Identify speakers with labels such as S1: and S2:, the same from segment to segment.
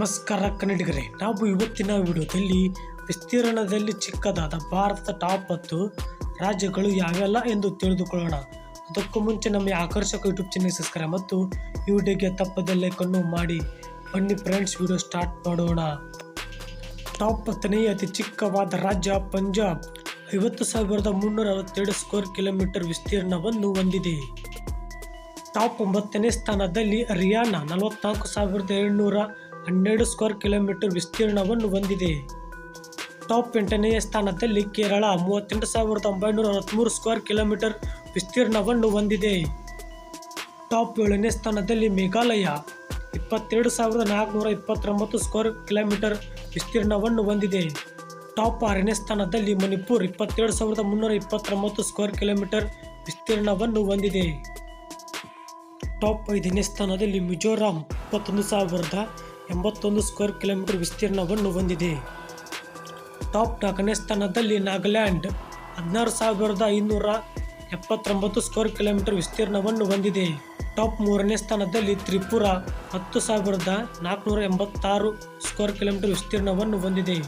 S1: ನಮಸ್ಕಾರ ಕನ್ನಡಿಗರೇ, ನಾವು ಇವತ್ತಿನ ವಿಡಿಯೋದಲ್ಲಿ ವಿಸ್ತೀರ್ಣದಲ್ಲಿ ಚಿಕ್ಕದಾದ ಭಾರತದ ಟಾಪ್ ಹತ್ತು ರಾಜ್ಯಗಳು ಯಾವೆಲ್ಲ ಎಂದು ತಿಳಿದುಕೊಳ್ಳೋಣ. ಅದಕ್ಕೂ ಮುಂಚೆ ನಮ್ಮ ಆಕರ್ಷಕ ಯೂಟ್ಯೂಬ್ ಚಾನಲ್ ಸಬ್ಸ್ಕ್ರೈಬ್ ಮತ್ತು ಈ ವಿಡಿಯೋಗೆ ತಪ್ಪದೆ ಲೈಕನ್ನು ಮಾಡಿ. ಬನ್ನಿ ಫ್ರೆಂಡ್ಸ್ ವಿಡಿಯೋ ಸ್ಟಾರ್ಟ್ ಮಾಡೋಣ. ಟಾಪ್ ಹತ್ತನೇ ಅತಿ ಚಿಕ್ಕವಾದ ರಾಜ್ಯ ಪಂಜಾಬ್. ಐವತ್ತು ಸಾವಿರದ ಮುನ್ನೂರ ಅರವತ್ತೆರಡು ಸ್ಕ್ವೇರ್ ಕಿಲೋಮೀಟರ್ ವಿಸ್ತೀರ್ಣವನ್ನು ಹೊಂದಿದೆ. ಟಾಪ್ ಒಂಬತ್ತನೇ ಸ್ಥಾನದಲ್ಲಿ ಹರಿಯಾಣ, ನಲವತ್ನಾಲ್ಕು ಸಾವಿರದ ಏಳ್ನೂರ ಹನ್ನೆರಡು ಸ್ಕ್ವೇರ್ ಕಿಲೋಮೀಟರ್ ವಿಸ್ತೀರ್ಣವನ್ನು ಹೊಂದಿದೆ. ಟಾಪ್ ಎಂಟನೆಯ ಸ್ಥಾನದಲ್ಲಿ ಕೇರಳ ಮೂವತ್ತೆಂಟು ಸಾವಿರದ ಒಂಬೈನೂರ ಅರವತ್ತ್ಮೂರು ಸ್ಕ್ವೇರ್ ಕಿಲೋಮೀಟರ್ ವಿಸ್ತೀರ್ಣವನ್ನು ಹೊಂದಿದೆ. ಟಾಪ್ ಏಳನೇ ಸ್ಥಾನದಲ್ಲಿ ಮೇಘಾಲಯ, ಇಪ್ಪತ್ತೆರಡು ಸಾವಿರದ ನಾಲ್ಕುನೂರ ಇಪ್ಪತ್ತೊಂಬತ್ತು ಸ್ಕ್ವೇರ್ ಕಿಲೋಮೀಟರ್ ವಿಸ್ತೀರ್ಣವನ್ನು ಹೊಂದಿದೆ. ಟಾಪ್ ಆರನೇ ಸ್ಥಾನದಲ್ಲಿ ಮಣಿಪುರ್, ಇಪ್ಪತ್ತೆರಡು ಸಾವಿರದ ಮುನ್ನೂರ ಇಪ್ಪತ್ತೊಂಬತ್ತು ಸ್ಕ್ವೇರ್ ಕಿಲೋಮೀಟರ್ ವಿಸ್ತೀರ್ಣವನ್ನು ಹೊಂದಿದೆ. ಟಾಪ್ ಐದನೇ ಸ್ಥಾನದಲ್ಲಿ ಮಿಜೋರಾಂ, ಇಪ್ಪತ್ತೊಂದು ಸಾವಿರದ ಎಂಬತ್ತೊಂದು ಸ್ಕ್ವೇರ್ ಕಿಲೋಮೀಟರ್ ವಿಸ್ತೀರ್ಣವನ್ನು ಹೊಂದಿದೆ. ಟಾಪ್ ನಾಲ್ಕನೇ ಸ್ಥಾನದಲ್ಲಿ ನಾಗಾಲ್ಯಾಂಡ್ ಹದಿನಾರು ಸಾವಿರದ ಐನೂರ ಎಪ್ಪತ್ತೊಂಬತ್ತು ಸ್ಕ್ವೇರ್ ಕಿಲೋಮೀಟರ್ ವಿಸ್ತೀರ್ಣವನ್ನು ಹೊಂದಿದೆ. ಟಾಪ್ ಮೂರನೇ ಸ್ಥಾನದಲ್ಲಿ ತ್ರಿಪುರ ಹತ್ತು ಸಾವಿರದ ನಾಲ್ಕುನೂರ ಎಂಬತ್ತಾರು ಸ್ಕ್ವೇರ್ ಕಿಲೋಮೀಟರ್ ವಿಸ್ತೀರ್ಣವನ್ನು ಹೊಂದಿದೆ.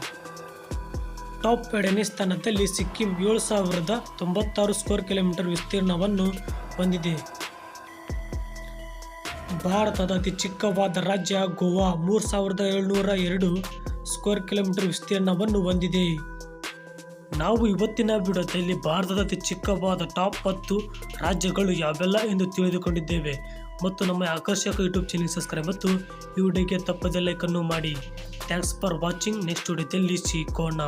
S1: ಟಾಪ್ ಎರಡನೇ ಸ್ಥಾನದಲ್ಲಿ ಸಿಕ್ಕಿಂ ಏಳು ಸಾವಿರದ ತೊಂಬತ್ತಾರು ಸ್ಕ್ವೇರ್ ಕಿಲೋಮೀಟರ್ ವಿಸ್ತೀರ್ಣವನ್ನು ಹೊಂದಿದೆ. ಭಾರತದ ಅತಿ ಚಿಕ್ಕವಾದ ರಾಜ್ಯ ಗೋವಾ. ಮೂರು ಸಾವಿರದ ಏಳ್ನೂರ ಎರಡು ಸ್ಕ್ವೇರ್ ಕಿಲೋಮೀಟರ್ ವಿಸ್ತೀರ್ಣವನ್ನು ಹೊಂದಿದೆ. ನಾವು ಇವತ್ತಿನ ವಿಡಿಯೋದಲ್ಲಿ ಭಾರತದ ಅತಿ ಚಿಕ್ಕವಾದ ಟಾಪ್ ಹತ್ತು ರಾಜ್ಯಗಳು ಯಾವೆಲ್ಲ ಎಂದು ತಿಳಿದುಕೊಂಡಿದ್ದೇವೆ. ಮತ್ತು ನಮ್ಮ ಆಕರ್ಷಕ ಯೂಟ್ಯೂಬ್ ಚಾನಲ್ ಸಬ್ಸ್ಕ್ರೈಬ್ ಮತ್ತು ಈ ವಿಡಿಯೋಗೆ ತಪ್ಪದೆ ಲೈಕನ್ನು ಮಾಡಿ. ಥ್ಯಾಂಕ್ಸ್ ಫಾರ್ ವಾಚಿಂಗ್ ನೆಕ್ಸ್ಟ್ ವಿಡಿಯೋದಲ್ಲಿ ಸಿಗೋಣ.